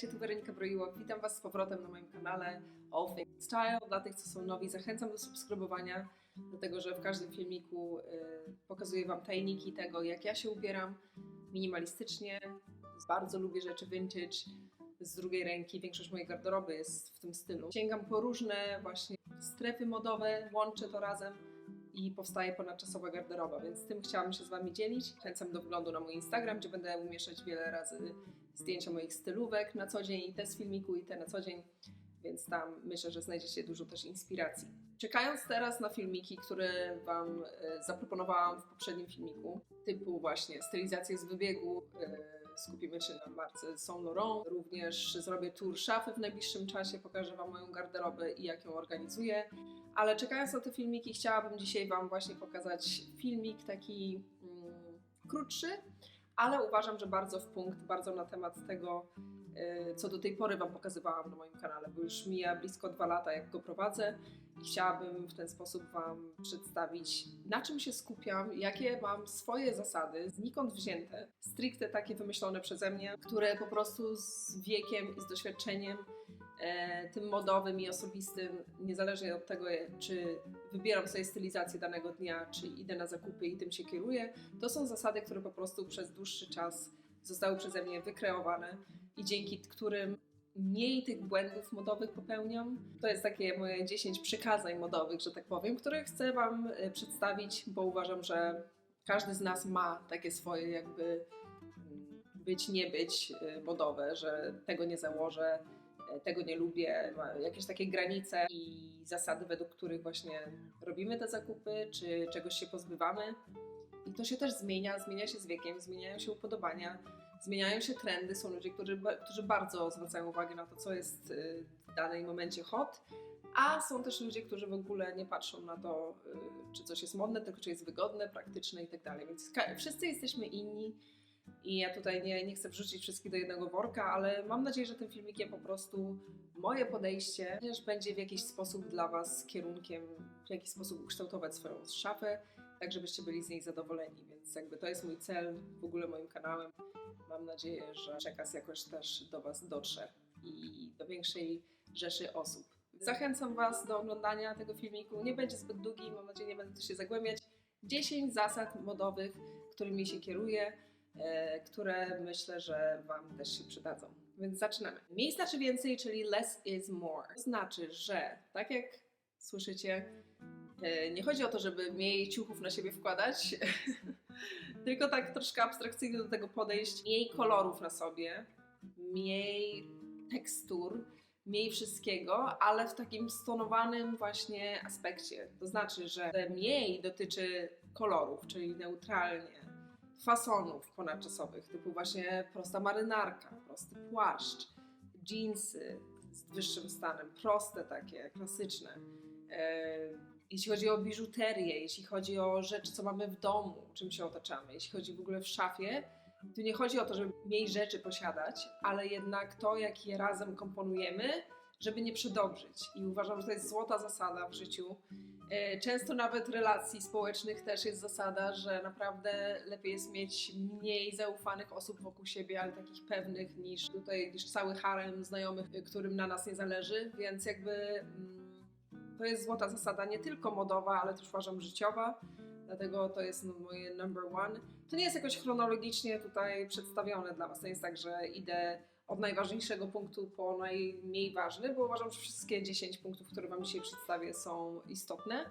witajcie, tu Weronika Broiłok. Witam Was z powrotem na moim kanale All Things Style. Dla tych, co są nowi, zachęcam do subskrybowania, dlatego że w każdym filmiku y, pokazuję Wam tajniki tego, jak ja się ubieram minimalistycznie. Bardzo lubię rzeczy vintage z drugiej ręki. Większość mojej garderoby jest w tym stylu. Sięgam po różne właśnie strefy modowe, łączę to razem i powstaje ponadczasowa garderoba, więc tym chciałam się z Wami dzielić. Chęcam do wglądu na mój Instagram, gdzie będę umieszczać wiele razy zdjęcia moich stylówek na co dzień i te z filmiku i te na co dzień, więc tam myślę, że znajdziecie dużo też inspiracji. Czekając teraz na filmiki, które Wam e, zaproponowałam w poprzednim filmiku, typu właśnie stylizację z wybiegu, e, skupimy się na marce Saint Laurent. Również zrobię tour szafy w najbliższym czasie, pokażę Wam moją garderobę i jak ją organizuję. Ale czekając na te filmiki, chciałabym dzisiaj Wam właśnie pokazać filmik taki mm, krótszy, ale uważam, że bardzo w punkt, bardzo na temat tego, y, co do tej pory Wam pokazywałam na moim kanale, bo już mija blisko dwa lata, jak go prowadzę chciałabym w ten sposób Wam przedstawić, na czym się skupiam, jakie mam swoje zasady, znikąd wzięte, stricte takie wymyślone przeze mnie, które po prostu z wiekiem i z doświadczeniem e, tym modowym i osobistym, niezależnie od tego, czy wybieram sobie stylizację danego dnia, czy idę na zakupy i tym się kieruję, to są zasady, które po prostu przez dłuższy czas zostały przeze mnie wykreowane i dzięki którym mniej tych błędów modowych popełniam. To jest takie moje 10 przykazań modowych, że tak powiem, które chcę Wam e, przedstawić, bo uważam, że każdy z nas ma takie swoje jakby mm, być, nie być e, modowe, że tego nie założę, e, tego nie lubię, jakieś takie granice i zasady, według których właśnie robimy te zakupy, czy czegoś się pozbywamy. I to się też zmienia, zmienia się z wiekiem, zmieniają się upodobania, zmieniają się trendy. Są ludzie, którzy, którzy bardzo zwracają uwagę na to, co jest y, w danym momencie hot, a są też ludzie, którzy w ogóle nie patrzą na to, y, czy coś jest modne, tylko czy jest wygodne, praktyczne i tak dalej. Więc wszyscy jesteśmy inni. I ja tutaj nie, nie chcę wrzucić wszystkich do jednego worka, ale mam nadzieję, że tym filmikiem po prostu moje podejście też będzie w jakiś sposób dla Was kierunkiem, w jakiś sposób ukształtować swoją szafę, tak żebyście byli z niej zadowoleni. Więc jakby to jest mój cel w ogóle moim kanałem. Mam nadzieję, że przekaz jakoś też do Was dotrze i do większej rzeszy osób. Zachęcam Was do oglądania tego filmiku. Nie będzie zbyt długi, mam nadzieję, nie będę się zagłębiać. 10 zasad modowych, którymi się kieruję, e, które myślę, że Wam też się przydadzą. Więc zaczynamy. Mniej znaczy więcej, czyli less is more. To znaczy, że tak jak słyszycie, nie chodzi o to, żeby mniej ciuchów na siebie wkładać, tylko tak troszkę abstrakcyjnie do tego podejść. Mniej kolorów na sobie, mniej tekstur, mniej wszystkiego, ale w takim stonowanym właśnie aspekcie. To znaczy, że mniej dotyczy kolorów, czyli neutralnie, fasonów ponadczasowych, typu właśnie prosta marynarka, prosty płaszcz, jeansy z wyższym stanem, proste takie, klasyczne. Jeśli chodzi o biżuterię, jeśli chodzi o rzeczy, co mamy w domu, czym się otaczamy, jeśli chodzi w ogóle w szafie, tu nie chodzi o to, żeby mniej rzeczy posiadać, ale jednak to, jak je razem komponujemy, żeby nie przedobrzyć. I uważam, że to jest złota zasada w życiu. E, często nawet relacji społecznych też jest zasada, że naprawdę lepiej jest mieć mniej zaufanych osób wokół siebie, ale takich pewnych niż tutaj niż cały harem znajomych, którym na nas nie zależy, więc jakby mm, to jest złota zasada nie tylko modowa, ale też uważam życiowa dlatego to jest moje number one. To nie jest jakoś chronologicznie tutaj przedstawione dla Was, to jest tak, że idę od najważniejszego punktu po najmniej ważny, bo uważam, że wszystkie 10 punktów, które Wam dzisiaj przedstawię są istotne.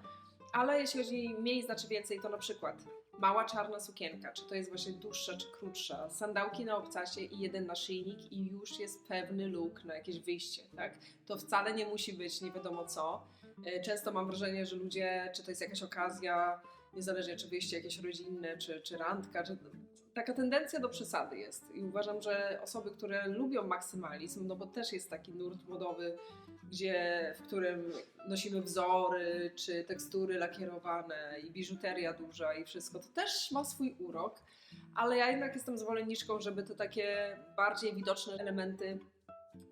Ale jeśli chodzi mniej znaczy więcej, to na przykład mała czarna sukienka, czy to jest właśnie dłuższa czy krótsza, sandałki na obcasie i jeden naszyjnik i już jest pewny look na jakieś wyjście, tak? To wcale nie musi być nie wiadomo co. E, często mam wrażenie, że ludzie, czy to jest jakaś okazja, niezależnie czy wyjście jakieś rodzinne, czy, czy randka, czy taka tendencja do przesady jest. I uważam, że osoby, które lubią maksymalizm, no bo też jest taki nurt modowy, gdzie, w którym nosimy wzory, czy tekstury lakierowane i biżuteria duża i wszystko, to też ma swój urok, ale ja jednak jestem zwolenniczką, żeby te takie bardziej widoczne elementy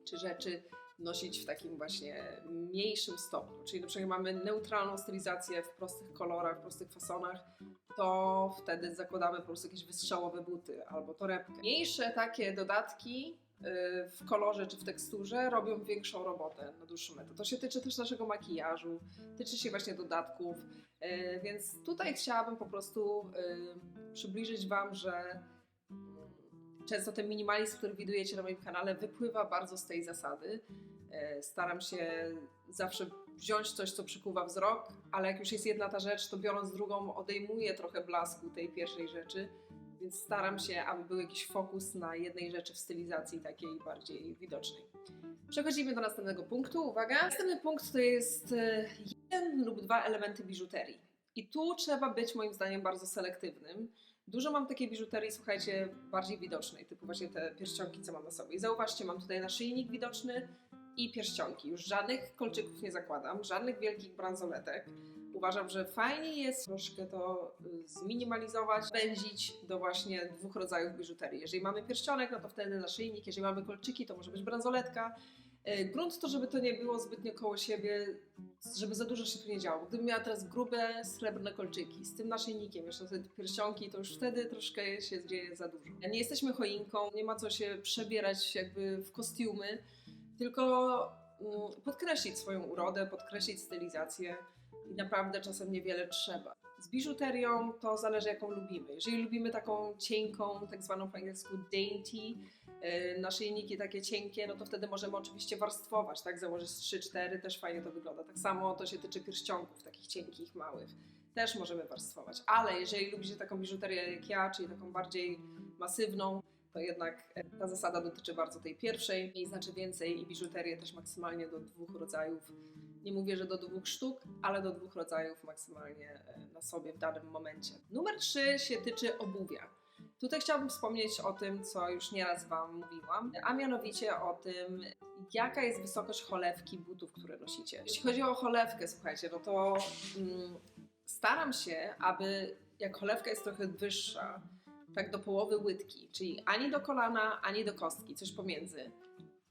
czy rzeczy nosić w takim właśnie mniejszym stopniu. Czyli na przykład mamy neutralną stylizację w prostych kolorach, w prostych fasonach, to wtedy zakładamy po prostu jakieś wystrzałowe buty albo torebkę. Mniejsze takie dodatki y, w kolorze czy w teksturze robią większą robotę na dłuższą metę. To się tyczy też naszego makijażu, tyczy się właśnie dodatków, y, więc tutaj chciałabym po prostu y, przybliżyć Wam, że często ten minimalizm, który widujecie na moim kanale, wypływa bardzo z tej zasady. E, Staram się zawsze wziąć coś, co przykuwa wzrok, ale jak już jest jedna ta rzecz, to biorąc drugą, odejmuję trochę blasku tej pierwszej rzeczy, więc staram się, aby był jakiś fokus na jednej rzeczy w stylizacji takiej bardziej widocznej. Przechodzimy do następnego punktu. Uwaga! Następny punkt to jest e, jeden lub dwa elementy biżuterii. I tu trzeba być moim zdaniem bardzo selektywnym. Dużo mam takiej biżuterii, słuchajcie, bardziej widocznej, typu właśnie te pierścionki, co mam na sobie. I zauważcie, mam tutaj naszyjnik widoczny i pierścionki. Już żadnych kolczyków nie zakładam, żadnych wielkich bransoletek. Uważam, że fajnie jest troszkę to y, zminimalizować, wędzić do właśnie dwóch rodzajów biżuterii. Jeżeli mamy pierścionek, no to wtedy naszyjnik, jeżeli mamy kolczyki, to może być bransoletka. Y, Grunt to, żeby to nie było zbytnio koło siebie, żeby za dużo się tu nie działo. Gdybym miała teraz grube, srebrne kolczyki z tym naszyjnikiem, jeszcze te pierścionki, to już wtedy troszkę się dzieje za dużo. Nie jesteśmy choinką, nie ma co się przebierać jakby w kostiumy, tylko mm, podkreślić swoją urodę, podkreślić stylizację i naprawdę czasem niewiele trzeba. Z biżuterią to zależy jaką lubimy. Jeżeli lubimy taką cienką, tak zwaną po angielsku dainty, naszyjniki takie cienkie, no to wtedy możemy oczywiście warstwować, tak? Założyć 3-4, też fajnie to wygląda. Tak samo to się tyczy pierścionków, takich cienkich, małych. Też możemy warstwować. Ale jeżeli lubicie taką biżuterię jak ja, czyli taką bardziej masywną, to jednak e, ta zasada dotyczy bardzo tej pierwszej. Jej znaczy więcej i biżuterię też maksymalnie do dwóch rodzajów. Nie mówię, że do dwóch sztuk, ale do dwóch rodzajów maksymalnie e, na sobie w danym momencie. Numer trzy się tyczy obuwia. Tutaj chciałabym wspomnieć o tym, co już nieraz Wam mówiłam, a mianowicie o tym, jaka jest wysokość cholewki butów, które nosicie. Jeśli chodzi o cholewkę, słuchajcie, no to mm, staram się, aby jak cholewka jest trochę wyższa, tak do połowy łydki, czyli ani do kolana, ani do kostki, coś pomiędzy.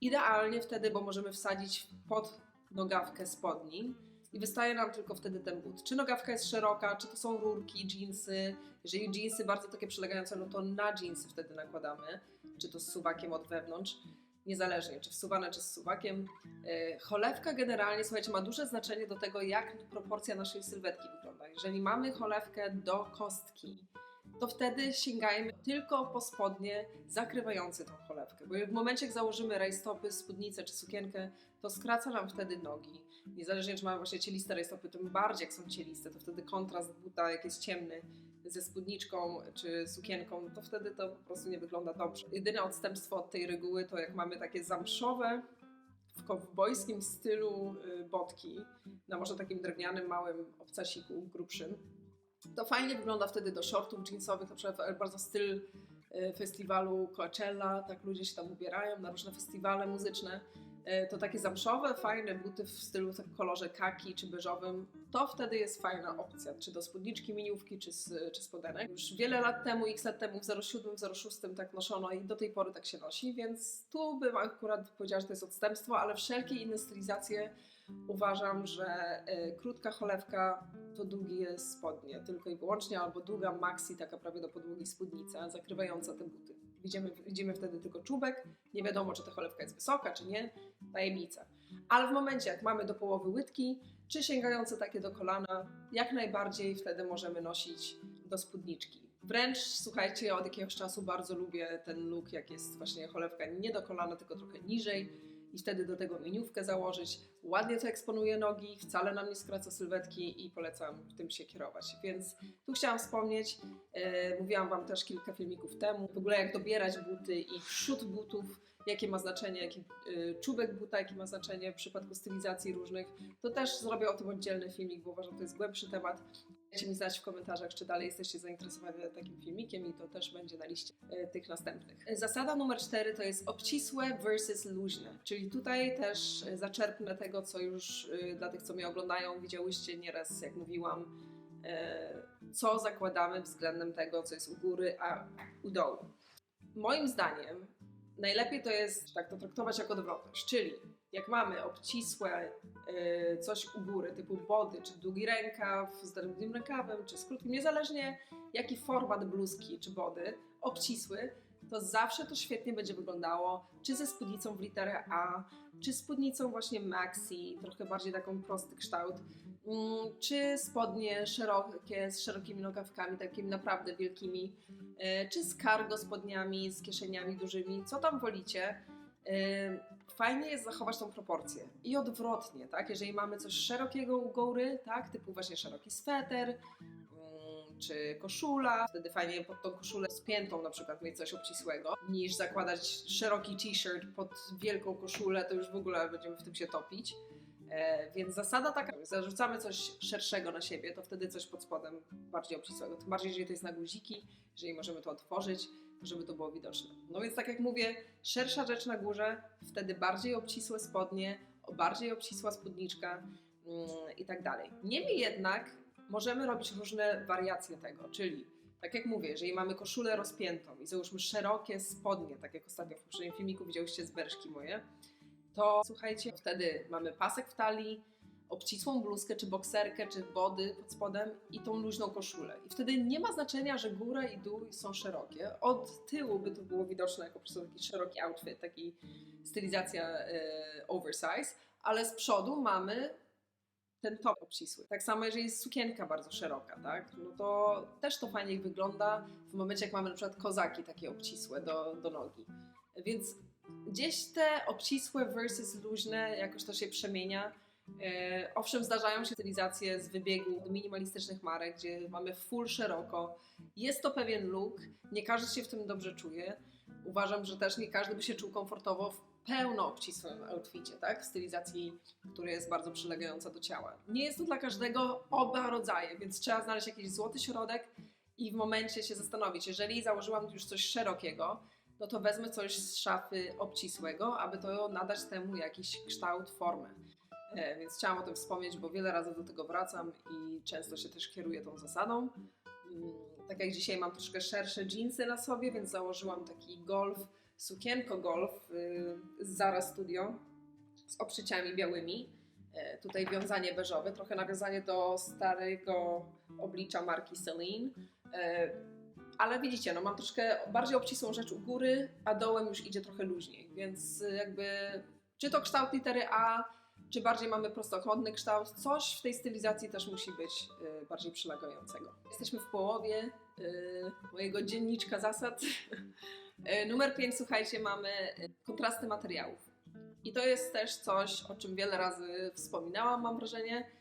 Idealnie wtedy, bo możemy wsadzić pod nogawkę spodni i wystaje nam tylko wtedy ten but. Czy nogawka jest szeroka, czy to są rurki, jeansy. Jeżeli jeansy bardzo takie przylegające, no to na jeansy wtedy nakładamy, czy to z suwakiem od wewnątrz. Niezależnie, czy wsuwane, czy z suwakiem. Yy, Cholewka generalnie, słuchajcie, ma duże znaczenie do tego, jak proporcja naszej sylwetki wygląda. Jeżeli mamy cholewkę do kostki, to wtedy sięgajmy tylko po spodnie zakrywające tą cholewkę. Bo w momencie, jak założymy rajstopy, spódnicę czy sukienkę, to skraca nam wtedy nogi. Niezależnie, czy mamy właśnie cieliste rajstopy, tym bardziej jak są cieliste, to wtedy kontrast buta, jak jest ciemny, ze spódniczką czy sukienką, to wtedy to po prostu nie wygląda dobrze. Jedyne odstępstwo od tej reguły to jak mamy takie zamszowe, w kowbojskim stylu y, botki, na może takim drewnianym, małym obcasiku, grubszym, to fajnie wygląda wtedy do shortów jeansowych, na przykład bardzo styl y, festiwalu Coachella, tak ludzie się tam ubierają na różne festiwale muzyczne. Y, To takie zamszowe, fajne buty w stylu tak kolorze kaki czy beżowym, to wtedy jest fajna opcja, czy do spódniczki, miniówki, czy, z, czy spodenek. Już wiele lat temu, x lat temu w 07, w 06 tak noszono i do tej pory tak się nosi, więc tu bym akurat powiedziała, że to jest odstępstwo, ale wszelkie inne stylizacje uważam, że y, krótka cholewka to długie spodnie, tylko i wyłącznie, albo długa maxi, taka prawie do podłogi spódnica, zakrywająca te buty. Widzimy, widzimy wtedy tylko czubek, nie wiadomo, czy ta cholewka jest wysoka, czy nie, tajemnica. Ale w momencie, jak mamy do połowy łydki, czy sięgające takie do kolana, jak najbardziej wtedy możemy nosić do spódniczki. Wręcz, słuchajcie, od jakiegoś czasu bardzo lubię ten look, jak jest właśnie cholewka nie do kolana, tylko trochę niżej i wtedy do tego miniówkę założyć. Ładnie to eksponuje nogi, wcale nam nie skraca sylwetki i polecam tym się kierować. Więc tu chciałam wspomnieć, e, mówiłam Wam też kilka filmików temu, w ogóle jak dobierać buty i przód butów, jakie ma znaczenie, jaki e, czubek buta, jakie ma znaczenie w przypadku stylizacji różnych. To też zrobię o tym oddzielny filmik, bo uważam, że to jest głębszy temat. Dajcie mi znać w komentarzach, czy dalej jesteście zainteresowani takim filmikiem i to też będzie na liście e, tych następnych. E, Zasada numer cztery to jest obcisłe versus luźne, czyli tutaj też e, zaczerpnę tego, co już dla tych, co mnie oglądają, widziałyście nieraz, jak mówiłam, co zakładamy względem tego, co jest u góry, a u dołu. Moim zdaniem najlepiej to jest tak to traktować jak odwrotność, czyli jak mamy obcisłe y, coś u góry, typu body, czy długi rękaw z długim rękawem, czy z krótkim, niezależnie jaki format bluzki czy body, obcisły, to zawsze to świetnie będzie wyglądało, czy ze spódnicą w literę A, czy spódnicą właśnie maxi, trochę bardziej taką prosty kształt, mm, czy spodnie szerokie, z szerokimi nogawkami, takimi naprawdę wielkimi, e, czy z cargo spodniami, z kieszeniami dużymi, co tam wolicie. Fajnie jest zachować tą proporcję. I odwrotnie, tak? Jeżeli mamy coś szerokiego u góry, tak? Typu właśnie szeroki sweter, mm, czy koszula. Wtedy fajnie pod tą koszulę spiętą na przykład mieć coś obcisłego, niż zakładać szeroki t-shirt pod wielką koszulę, to już w ogóle będziemy w tym się topić. E, więc zasada taka, zarzucamy coś szerszego na siebie, to wtedy coś pod spodem bardziej obcisłego. Tym bardziej, jeżeli to jest na guziki, jeżeli możemy to otworzyć, żeby to było widoczne. No więc tak jak mówię, szersza rzecz na górze, wtedy bardziej obcisłe spodnie, bardziej obcisła spódniczka mm, i tak dalej. Niemniej jednak możemy robić różne wariacje tego, czyli tak jak mówię, jeżeli mamy koszulę rozpiętą i załóżmy szerokie spodnie, tak jak ostatnio w poprzednim filmiku widziałyście z berszki moje, to słuchajcie, wtedy mamy pasek w talii, obcisłą bluzkę, czy bokserkę, czy body pod spodem i tą luźną koszulę. I wtedy nie ma znaczenia, że góra i dół są szerokie. Od tyłu by to było widoczne jako po prostu taki szeroki outfit, taki stylizacja e, oversize, ale z przodu mamy ten top obcisły. Tak samo jeżeli jest sukienka bardzo szeroka, tak? No to też to fajnie wygląda w momencie, jak mamy na przykład kozaki takie obcisłe do, do nogi. Więc gdzieś te obcisłe versus luźne jakoś to się przemienia. E, owszem, zdarzają się stylizacje z wybiegu do minimalistycznych marek, gdzie mamy full szeroko. Jest to pewien look, nie każdy się w tym dobrze czuje. Uważam, że też nie każdy by się czuł komfortowo w pełno obcisłym outficie, tak? W stylizacji, która jest bardzo przylegająca do ciała. Nie jest to dla każdego oba rodzaje, więc trzeba znaleźć jakiś złoty środek i w momencie się zastanowić, jeżeli założyłam już coś szerokiego, no to wezmę coś z szafy obcisłego, aby to nadać temu jakiś kształt, formę. E, Więc chciałam o tym wspomnieć, bo wiele razy do tego wracam i często się też kieruję tą zasadą. Mm, Tak jak dzisiaj mam troszkę szersze dżinsy na sobie, więc założyłam taki golf, sukienko golf y, z Zara Studio z obszyciami białymi. E, Tutaj wiązanie beżowe, trochę nawiązanie do starego oblicza marki Celine. E, Ale widzicie, no mam troszkę bardziej obcisłą rzecz u góry, a dołem już idzie trochę luźniej, więc y, jakby czy to kształt litery A, czy bardziej mamy prostokątny kształt, coś w tej stylizacji też musi być y, bardziej przylegającego. Jesteśmy w połowie y, mojego dzienniczka zasad. Y, Numer 5, słuchajcie, mamy kontrasty materiałów. I to jest też coś, o czym wiele razy wspominałam, mam wrażenie,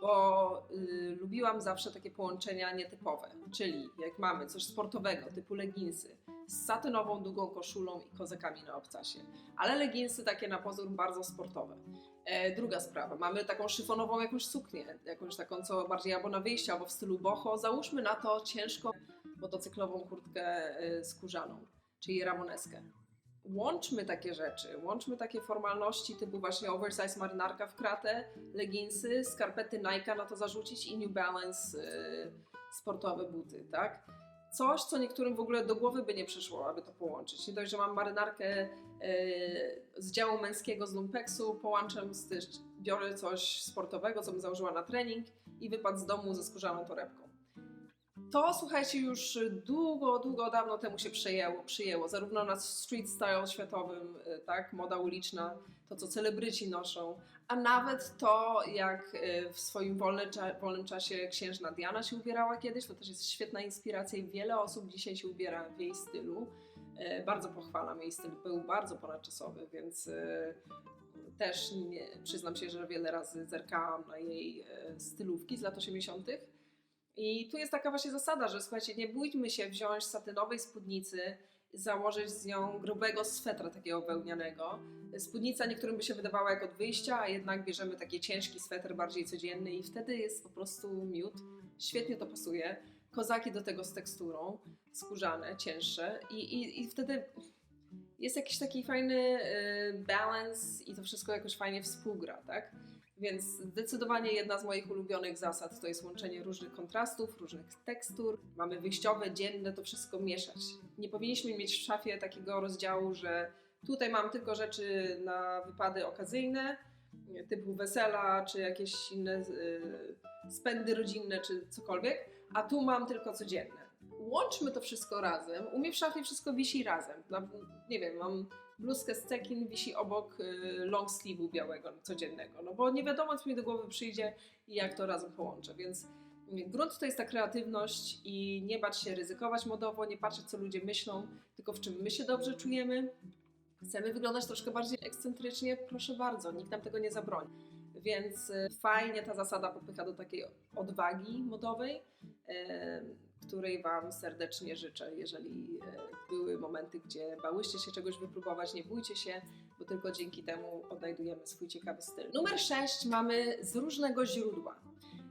bo y, lubiłam zawsze takie połączenia nietypowe. Czyli jak mamy coś sportowego, typu leginsy, z satynową długą koszulą i kozakami na obcasie. Ale leginsy takie na pozór bardzo sportowe. E, druga sprawa, mamy taką szyfonową jakąś suknię, jakąś taką co bardziej albo na wyjście, albo w stylu boho. Załóżmy na to ciężką motocyklową kurtkę e, skórzaną, czyli ramoneskę. Łączmy takie rzeczy, łączmy takie formalności typu właśnie oversize marynarka w kratę, leginsy, skarpety Nike na to zarzucić i New Balance e, sportowe buty, tak? Coś, co niektórym w ogóle do głowy by nie przyszło, aby to połączyć. Nie dość, że mam marynarkę e, z działu męskiego z lumpeksu, połączam z też, biorę coś sportowego, co bym założyła na trening i wypad z domu ze skórzaną torebką. To słuchajcie, już długo, długo dawno temu się przyjęło, przyjęło zarówno na street style światowym, e, tak, moda uliczna, to co celebryci noszą, a nawet to, jak e, w swoim wolnym czasie księżna Diana się ubierała kiedyś, to też jest świetna inspiracja i wiele osób dzisiaj się ubiera w jej stylu. E, Bardzo pochwalam, jej styl był bardzo ponadczasowy, więc e, też nie, przyznam się, że wiele razy zerkałam na jej stylówki z lat 80. I tu jest taka właśnie zasada, że słuchajcie, nie bójmy się wziąć satynowej spódnicy, założyć z nią grubego swetra takiego wełnianego. Spódnica niektórym by się wydawała jak od wyjścia, a jednak bierzemy taki ciężki sweter, bardziej codzienny i wtedy jest po prostu miód. Świetnie to pasuje. Kozaki do tego z teksturą, skórzane, cięższe i, i, i wtedy jest jakiś taki fajny y, balans i to wszystko jakoś fajnie współgra, tak? Więc zdecydowanie jedna z moich ulubionych zasad to jest łączenie różnych kontrastów, różnych tekstur. Mamy wyjściowe, dzienne, to wszystko mieszać. Nie powinniśmy mieć w szafie takiego rozdziału, że tutaj mam tylko rzeczy na wypady okazyjne, typu wesela, czy jakieś inne y, spędy rodzinne, czy cokolwiek, a tu mam tylko codzienne. łączmy to wszystko razem. U mnie w szafie wszystko wisi razem. Nie wiem, mam bluzkę z cekin, wisi obok y, long sleeve'u białego, codziennego, no bo nie wiadomo, co mi do głowy przyjdzie i jak to razem połączę, więc y, grunt to jest ta kreatywność i nie bać się ryzykować modowo, nie patrzeć, co ludzie myślą, tylko w czym my się dobrze czujemy. Chcemy wyglądać troszkę bardziej ekscentrycznie, proszę bardzo, nikt nam tego nie zabroni. Więc y, fajnie ta zasada popycha do takiej odwagi modowej, której Wam serdecznie życzę. Jeżeli były momenty, gdzie bałyście się czegoś wypróbować, nie bójcie się, bo tylko dzięki temu odnajdujemy swój ciekawy styl. Numer 6 mamy z różnego źródła.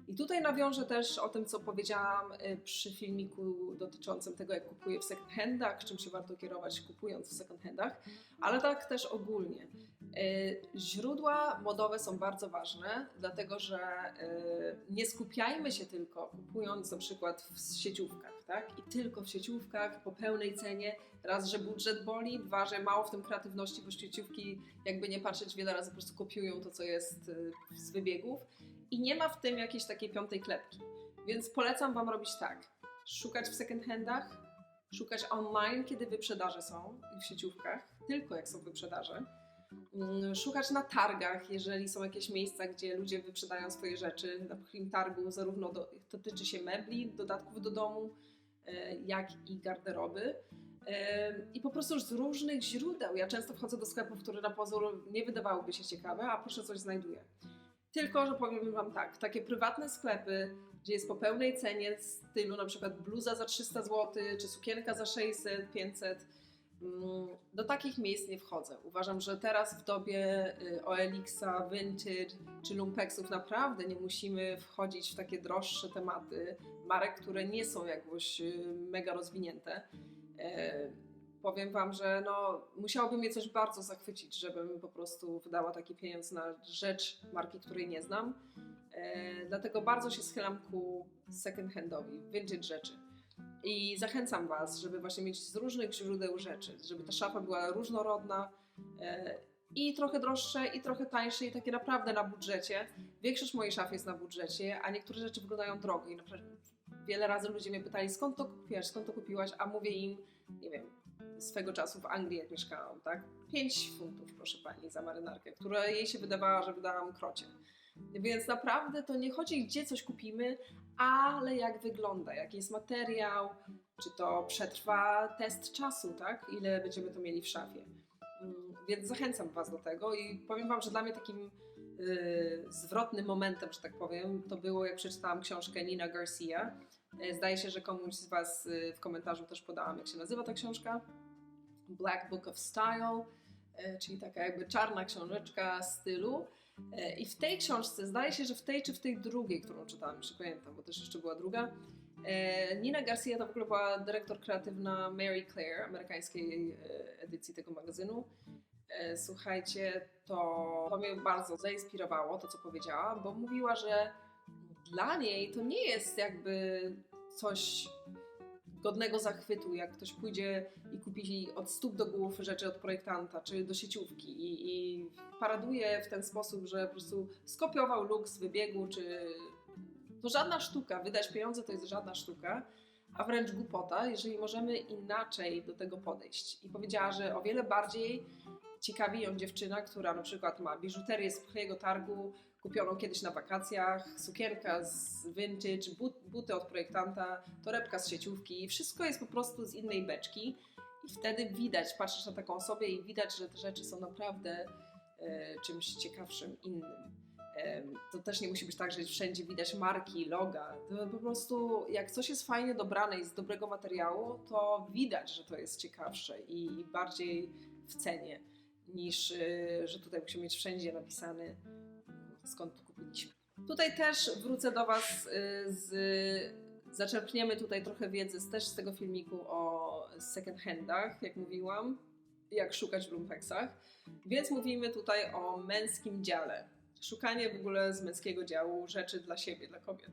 I tutaj nawiążę też o tym, co powiedziałam y, przy filmiku dotyczącym tego, jak kupuję w second handach, czym się warto kierować kupując w second handach, ale tak też ogólnie. Y, Źródła modowe są bardzo ważne, dlatego że y, nie skupiajmy się tylko kupując na przykład w sieciówkach, tak? I tylko w sieciówkach po pełnej cenie. Raz, że budżet boli, dwa, że mało w tym kreatywności, bo sieciówki, jakby nie patrzeć, wiele razy po prostu kopiują to, co jest y, z wybiegów i nie ma w tym jakiejś takiej piątej klepki. Więc polecam Wam robić tak. Szukać w second handach, szukać online, kiedy wyprzedaże są w sieciówkach, tylko jak są wyprzedaże. Mm, Szukać na targach, jeżeli są jakieś miejsca, gdzie ludzie wyprzedają swoje rzeczy. Na takim targu zarówno do, to tyczy się mebli, dodatków do domu, jak i garderoby. E, I po prostu z różnych źródeł. Ja często wchodzę do sklepów, które na pozór nie wydawałyby się ciekawe, a proszę coś znajduję. Tylko, że powiem Wam tak, takie prywatne sklepy, gdzie jest po pełnej cenie stylu na przykład bluza za 300 zł, czy sukienka za 600, 500, mm, do takich miejsc nie wchodzę. Uważam, że teraz w dobie y, OLX-a, Vinted czy Lumpexów naprawdę nie musimy wchodzić w takie droższe tematy marek, które nie są jakoś y, mega rozwinięte. E, Powiem Wam, że no, musiałoby mnie coś bardzo zachwycić, żebym po prostu wydała taki pieniądz na rzecz marki, której nie znam. E, dlatego bardzo się schylam ku second handowi, vintage rzeczy. I zachęcam Was, żeby właśnie mieć z różnych źródeł rzeczy, żeby ta szafa była różnorodna e, i trochę droższe, i trochę tańsze, i takie naprawdę na budżecie. Większość mojej szafy jest na budżecie, a niektóre rzeczy wyglądają drogo. I wiele razy ludzie mnie pytali, skąd to kupiłaś, skąd to kupiłaś, a mówię im, nie wiem, swego czasu w Anglii, jak mieszkałam, tak? 5 funtów, proszę pani, za marynarkę, która jej się wydawała, że wydałam krocie. Więc naprawdę to nie chodzi, gdzie coś kupimy, ale jak wygląda, jaki jest materiał, czy to przetrwa test czasu, tak? Ile będziemy to mieli w szafie. Mm, Więc zachęcam Was do tego i powiem Wam, że dla mnie takim yy, zwrotnym momentem, że tak powiem, to było jak przeczytałam książkę Nina Garcia. Yy, Zdaje się, że komuś z Was yy, w komentarzu też podałam, jak się nazywa ta książka. Black Book of Style, czyli taka jakby czarna książeczka stylu. E, I w tej książce, zdaje się, że w tej czy w tej drugiej, którą czytałam, już pamiętam, bo też jeszcze była druga, e, Nina Garcia to w ogóle była dyrektor kreatywna Mary Claire, amerykańskiej e, edycji tego magazynu. E, Słuchajcie, to, to mnie bardzo zainspirowało, to co powiedziała, bo mówiła, że dla niej to nie jest jakby coś godnego zachwytu, jak ktoś pójdzie i kupi od stóp do głów rzeczy od projektanta, czy do sieciówki i, i paraduje w ten sposób, że po prostu skopiował look z wybiegu, czy... To żadna sztuka, wydać pieniądze to jest żadna sztuka, a wręcz głupota, jeżeli możemy inaczej do tego podejść. I powiedziała, że o wiele bardziej ciekawi ją dziewczyna, która na przykład ma biżuterię z pchojego targu, kupioną kiedyś na wakacjach, sukienka z vintage, but, buty od projektanta, torebka z sieciówki. Wszystko jest po prostu z innej beczki i wtedy widać, patrzysz na taką osobę i widać, że te rzeczy są naprawdę e, czymś ciekawszym, innym. E, to też nie musi być tak, że wszędzie widać marki, loga. To po prostu jak coś jest fajnie dobrane i z dobrego materiału, to widać, że to jest ciekawsze i, bardziej w cenie niż, e, że tutaj musimy mieć wszędzie napisany skąd kupiliśmy. Tutaj też wrócę do Was y, z. Zaczerpniemy tutaj trochę wiedzy też z tego filmiku o second handach, jak mówiłam, jak szukać w lumpexach. Więc mówimy tutaj o męskim dziale. Szukanie w ogóle z męskiego działu rzeczy dla siebie, dla kobiet.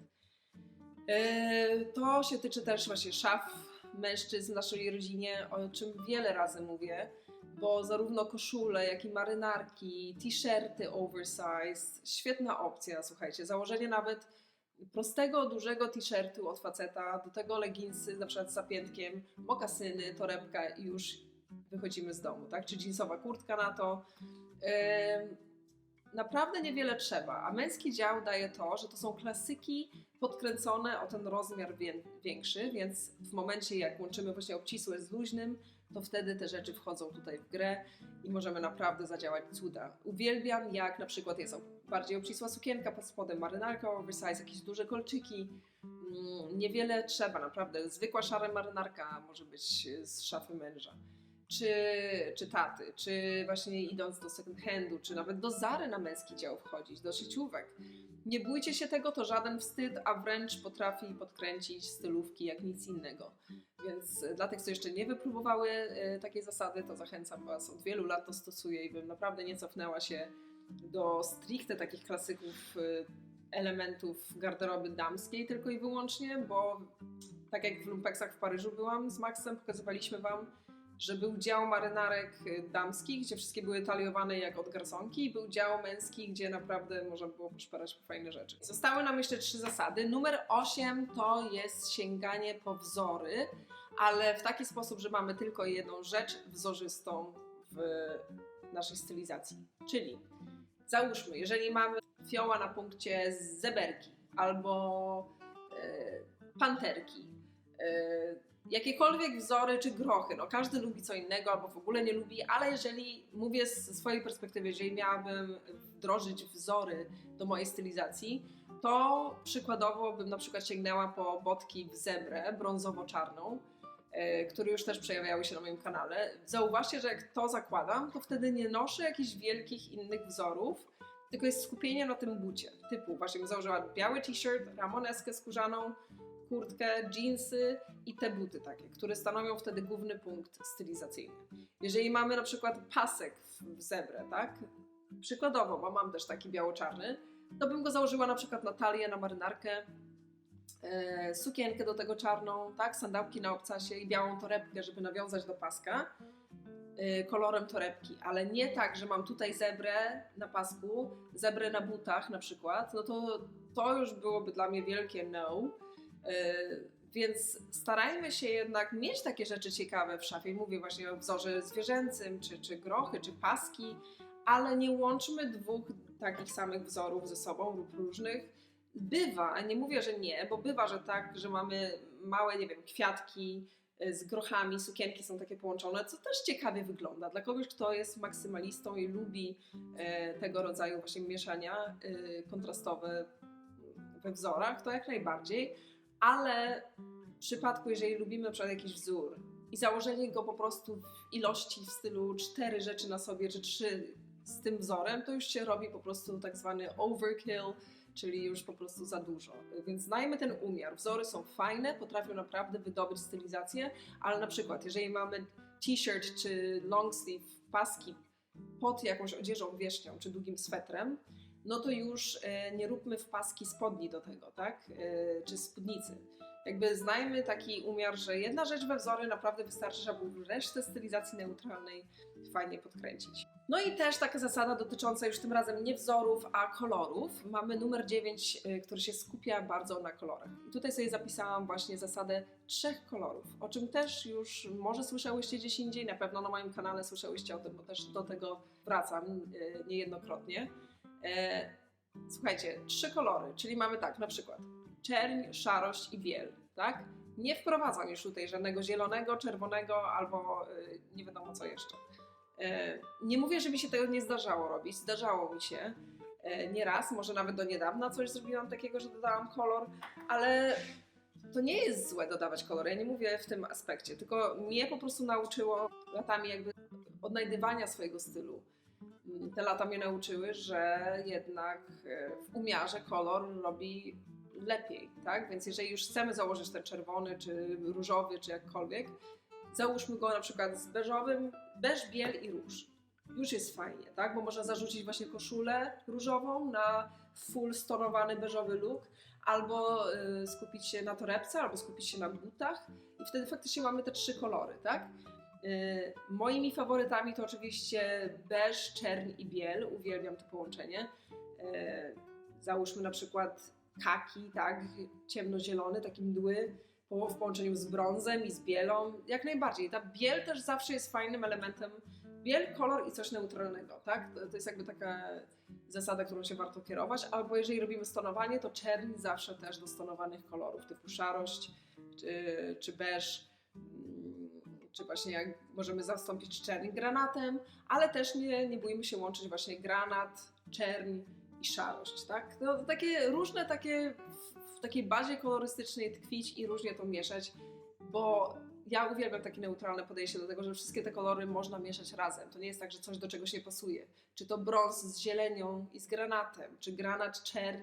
Y, To się tyczy też właśnie szaf mężczyzn w naszej rodzinie, o czym wiele razy mówię bo zarówno koszule, jak i marynarki, t-shirty oversized, świetna opcja, słuchajcie, założenie nawet prostego, dużego t-shirtu od faceta, do tego leginsy na przykład z zapiętkiem, mokasyny, torebka i już wychodzimy z domu, tak? Czy jeansowa kurtka na to. Naprawdę niewiele trzeba, a męski dział daje to, że to są klasyki podkręcone o ten rozmiar wię- większy, więc w momencie jak łączymy właśnie obcisłe z luźnym, to wtedy te rzeczy wchodzą tutaj w grę i możemy naprawdę zadziałać cuda. Uwielbiam jak na przykład jest bardziej obcisła sukienka pod spodem, marynarka oversize, jakieś duże kolczyki. Mm, Niewiele trzeba, naprawdę. Zwykła szara marynarka może być z szafy męża. Czy, czy taty, czy właśnie idąc do second handu, czy nawet do Zary na męski dział wchodzić, do sieciówek. Nie bójcie się tego, to żaden wstyd, a wręcz potrafi podkręcić stylówki jak nic innego. Więc e, dla tych, co jeszcze nie wypróbowały e, takiej zasady, to zachęcam Was. Od wielu lat to stosuję i bym naprawdę nie cofnęła się do stricte takich klasyków e, elementów garderoby damskiej tylko i wyłącznie, bo tak jak w lumpeksach w Paryżu byłam z Maxem, pokazywaliśmy Wam, że był dział marynarek e, damskich, gdzie wszystkie były taliowane jak od garsonki i był dział męski, gdzie naprawdę można było poszperać po fajne rzeczy. Zostały nam jeszcze trzy zasady. Numer 8 to jest sięganie po wzory, ale w taki sposób, że mamy tylko jedną rzecz wzorzystą w naszej stylizacji. Czyli załóżmy, jeżeli mamy fioła na punkcie zeberki albo e, panterki, e, jakiekolwiek wzory czy grochy, no każdy lubi co innego albo w ogóle nie lubi, ale jeżeli mówię z swojej perspektywy, jeżeli miałabym wdrożyć wzory do mojej stylizacji, to przykładowo bym na przykład sięgnęła po botki w zebrę brązowo-czarną, e, które już też przejawiały się na moim kanale. Zauważcie, że jak to zakładam, to wtedy nie noszę jakichś wielkich innych wzorów, tylko jest skupienie na tym bucie. Typu właśnie bym założyła biały t-shirt, ramoneskę skórzaną, kurtkę, jeansy i te buty takie, które stanowią wtedy główny punkt stylizacyjny. Jeżeli mamy na przykład pasek w zebrę, tak? Przykładowo, bo mam też taki biało-czarny, to bym go założyła na przykład na talię, na marynarkę, e, sukienkę do tego czarną, tak? Sandałki na obcasie i białą torebkę, żeby nawiązać do paska e, kolorem torebki, ale nie tak, że mam tutaj zebrę na pasku, zebrę na butach na przykład, no to to już byłoby dla mnie wielkie no. Yy, Więc starajmy się jednak mieć takie rzeczy ciekawe w szafie. Mówię właśnie o wzorze zwierzęcym, czy, czy grochy, czy paski, ale nie łączmy dwóch takich samych wzorów ze sobą lub różnych. Bywa, nie mówię, że nie, bo bywa, że tak, że mamy małe, nie wiem, kwiatki y, z grochami, sukienki są takie połączone, co też ciekawie wygląda. Dla kogoś, kto jest maksymalistą i lubi e, tego rodzaju właśnie mieszania y, kontrastowe we wzorach, to jak najbardziej ale w przypadku, jeżeli lubimy na przykład jakiś wzór i założenie go po prostu w ilości w stylu cztery rzeczy na sobie, czy trzy z tym wzorem, to już się robi po prostu tak zwany overkill, czyli już po prostu za dużo. Więc znajmy ten umiar. Wzory są fajne, potrafią naprawdę wydobyć stylizację, ale na przykład, jeżeli mamy t-shirt czy long sleeve, paski pod jakąś odzieżą wierzchnią czy długim swetrem, no to już e, nie róbmy w paski spodni do tego, tak? E, Czy spódnicy. Jakby znajmy taki umiar, że jedna rzecz we wzory naprawdę wystarczy, żeby resztę stylizacji neutralnej fajnie podkręcić. No i też taka zasada dotycząca już tym razem nie wzorów, a kolorów. Mamy numer 9, e, który się skupia bardzo na kolorach. I tutaj sobie zapisałam właśnie zasadę trzech kolorów, o czym też już może słyszałyście gdzieś indziej, na pewno na moim kanale słyszałyście o tym, bo też do tego wracam niejednokrotnie. E, Słuchajcie, trzy kolory, czyli mamy tak, na przykład czerń, szarość i biel, tak? Nie wprowadzam już tutaj żadnego zielonego, czerwonego albo y, nie wiadomo co jeszcze. E, Nie mówię, że mi się tego nie zdarzało robić, zdarzało mi się e, nieraz, może nawet do niedawna coś zrobiłam takiego, że dodałam kolor, ale to nie jest złe dodawać kolor, ja nie mówię w tym aspekcie, tylko mnie po prostu nauczyło latami jakby odnajdywania swojego stylu te lata mnie nauczyły, że jednak e, w umiarze kolor robi lepiej, tak? Więc jeżeli już chcemy założyć ten czerwony, czy różowy, czy jakkolwiek, załóżmy go na przykład z beżowym, beż, biel i róż. Już jest fajnie, tak? Bo można zarzucić właśnie koszulę różową na full stonowany beżowy look, albo y, skupić się na torebce, albo skupić się na butach i wtedy faktycznie mamy te trzy kolory, tak? Y, Moimi faworytami to oczywiście beż, czerń i biel. Uwielbiam to połączenie. Y, Załóżmy na przykład kaki, tak, ciemnozielony, taki mdły, w połączeniu z brązem i z bielą, jak najbardziej. Ta biel też zawsze jest fajnym elementem. Biel, kolor i coś neutralnego, tak? To, to jest jakby taka zasada, którą się warto kierować. Albo jeżeli robimy stonowanie, to czerń zawsze też do stonowanych kolorów, typu szarość czy, czy beż, czy właśnie jak możemy zastąpić czerń granatem, ale też nie, nie bójmy się łączyć właśnie granat, czerń i szarość, tak? No, takie różne takie w takiej bazie kolorystycznej tkwić i różnie to mieszać, bo ja uwielbiam takie neutralne podejście do tego, że wszystkie te kolory można mieszać razem. To nie jest tak, że coś do czegoś nie pasuje. Czy to brąz z zielenią i z granatem, czy granat czerń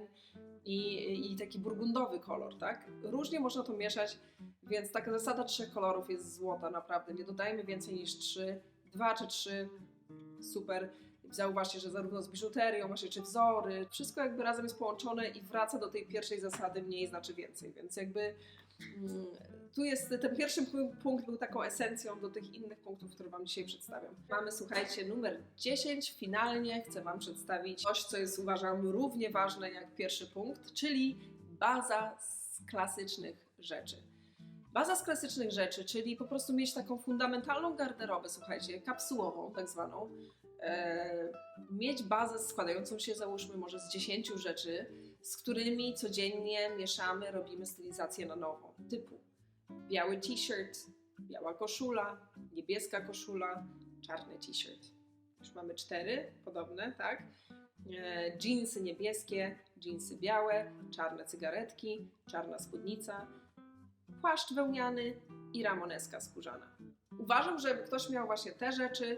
i, i taki burgundowy kolor, tak? Różnie można to mieszać, więc taka zasada trzech kolorów jest złota, naprawdę. Nie dodajmy więcej niż trzy, dwa czy trzy, super. Zauważcie, że zarówno z biżuterią, właśnie czy wzory, wszystko jakby razem jest połączone i wraca do tej pierwszej zasady mniej znaczy więcej, więc jakby mm, tu jest, ten pierwszy pu- punkt był taką esencją do tych innych punktów, które Wam dzisiaj przedstawiam. Mamy, słuchajcie, numer 10. Finalnie chcę Wam przedstawić coś, co jest uważam równie ważne jak pierwszy punkt, czyli baza z klasycznych rzeczy. Baza z klasycznych rzeczy, czyli po prostu mieć taką fundamentalną garderobę, słuchajcie, kapsułową tak zwaną. E, mieć bazę składającą się, załóżmy, może z 10 rzeczy, z którymi codziennie mieszamy, robimy stylizację na nowo. Typu biały t-shirt, biała koszula, niebieska koszula, czarny t-shirt. Już mamy cztery podobne, tak? Jeansy niebieskie, jeansy białe, czarne cygaretki, czarna spódnica, płaszcz wełniany i ramoneska skórzana. Uważam, że ktoś miał właśnie te rzeczy,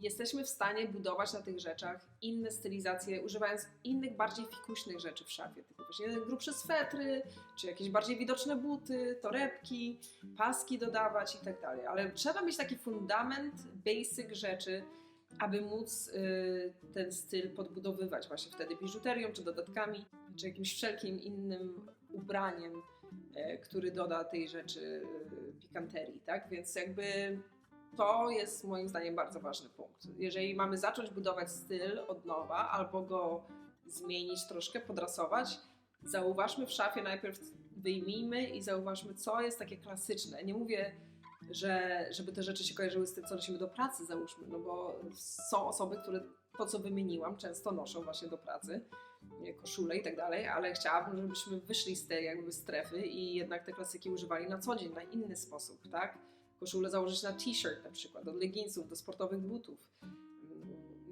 jesteśmy w stanie budować na tych rzeczach inne stylizacje, używając innych, bardziej fikuśnych rzeczy w szafie, typu właśnie grubsze swetry, czy jakieś bardziej widoczne buty, torebki, paski dodawać i tak dalej. Ale trzeba mieć taki fundament, basic rzeczy, aby móc y, ten styl podbudowywać właśnie wtedy biżuterią, czy dodatkami, czy jakimś wszelkim innym ubraniem, e, który doda tej rzeczy y, pikanterii, tak? Więc jakby to jest moim zdaniem bardzo ważny punkt. Jeżeli mamy zacząć budować styl od nowa albo go zmienić troszkę, podrasować, zauważmy w szafie najpierw, wyjmijmy i zauważmy, co jest takie klasyczne. Nie mówię, że żeby te rzeczy się kojarzyły z tym, co nosimy do pracy, załóżmy, no bo są osoby, które to, co wymieniłam, często noszą właśnie do pracy, koszule i tak dalej, ale chciałabym, żebyśmy wyszli z tej jakby strefy i jednak te klasyki używali na co dzień, na inny sposób, tak? Koszulę założyć na t-shirt na przykład, do leginsów, do sportowych butów.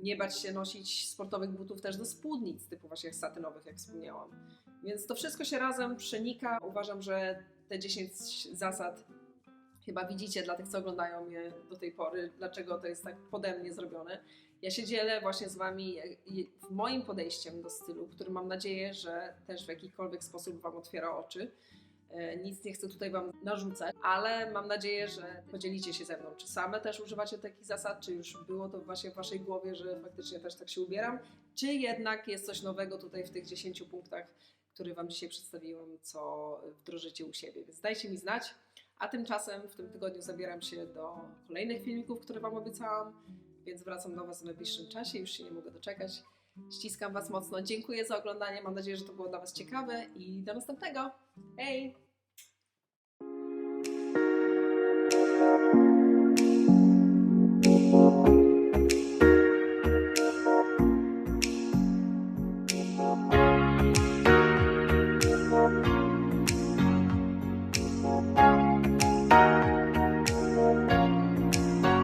Nie bać się nosić sportowych butów też do spódnic, typu właśnie satynowych, jak wspomniałam. Więc to wszystko się razem przenika. Uważam, że te 10 zasad chyba widzicie dla tych, co oglądają mnie do tej pory, dlaczego to jest tak pode mnie zrobione. Ja się dzielę właśnie z Wami w moim podejściem do stylu, który mam nadzieję, że też w jakikolwiek sposób Wam otwiera oczy. E, Nic nie chcę tutaj Wam narzucać, ale mam nadzieję, że podzielicie się ze mną. Czy same też używacie takich zasad, czy już było to właśnie w Waszej głowie, że faktycznie też tak się ubieram, czy jednak jest coś nowego tutaj w tych 10 punktach, które Wam dzisiaj przedstawiłam, co wdrożycie u siebie. Więc dajcie mi znać. A tymczasem w tym tygodniu zabieram się do kolejnych filmików, które Wam obiecałam, więc wracam do Was w najbliższym czasie. Już się nie mogę doczekać. Ściskam Was mocno. Dziękuję za oglądanie. Mam nadzieję, że to było dla Was ciekawe i do następnego. Hej!